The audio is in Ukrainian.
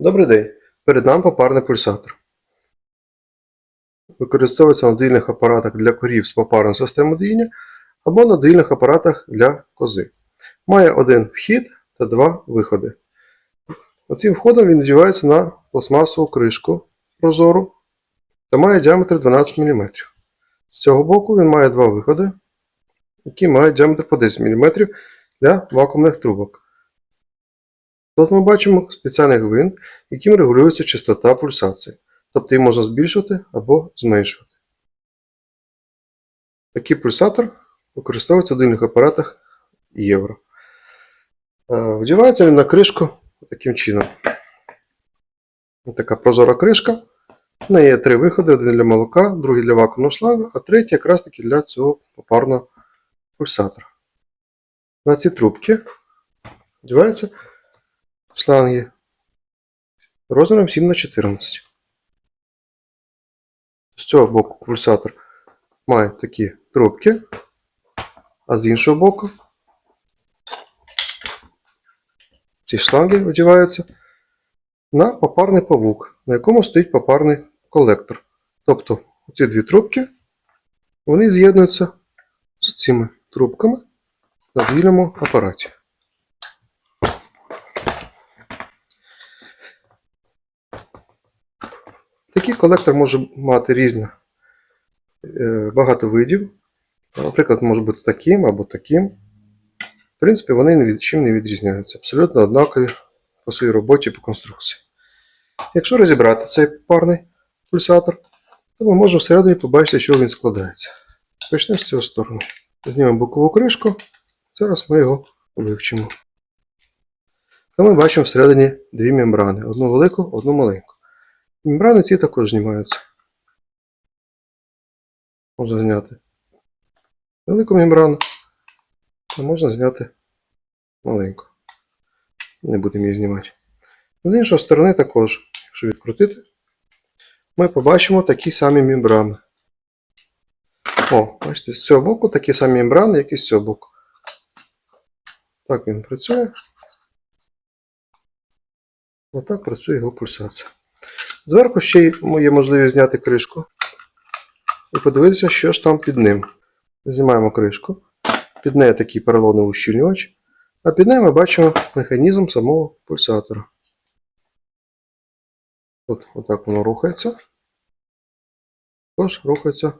Добрий день. Перед нами попарний пульсатор. Використовується на доїльних апаратах для корів з попарною системою доїння або на доїльних апаратах для кози. Має один вхід та два виходи. Оцим входом він надівається на пластмасову кришку прозору та має діаметр 12 мм. З цього боку він має два виходи, які мають діаметр по 10 мм для вакуумних трубок. Тут ми бачимо спеціальний гвинт, яким регулюється частота пульсації, тобто її можна збільшувати або зменшувати. Такий пульсатор використовується в дивних апаратах євро. Е, Вдівається він на кришку таким чином. Така прозора кришка. В неї є три виходи: один для молока, другий для вакуумного шлангу, а третій якраз таки для цього попарного пульсатора. На ці трубки вдіваються шланги розміром 7 на 14 З цього боку пульсатор має такі трубки, а з іншого боку ці шланги одягаються на попарний павук, на якому стоїть попарний колектор. Тобто ці дві трубки вони з'єднуються з цими трубками на двійному апараті. Такий колектор може мати різне е, багато видів. Наприклад, може бути таким або таким. В принципі, вони чим не відрізняються. Абсолютно однакові по своїй роботі по конструкції. Якщо розібрати цей парний пульсатор, то ми можемо всередині побачити, що він складається. Почнемо з цього сторони. Знімемо бокову кришку. Зараз ми його вивчимо. То ми бачимо всередині дві мембрани: одну велику, одну маленьку. Мембрани ці також знімаються. Можна зняти велику мембрану, а можна зняти маленьку. Не будемо її знімати. З іншої сторони також, якщо відкрутити, ми побачимо такі самі мембрани. О, бачите, з цього боку такі самі мембрани, як і з цього боку. Так він працює. Отак працює його пульсація. Зверху ще є можливість зняти кришку і подивитися, що ж там під ним. Знімаємо кришку. Під нею такий поролоновий ущільнювач, а під нею ми бачимо механізм самого пульсатора. От, отак воно рухається. Тож рухаються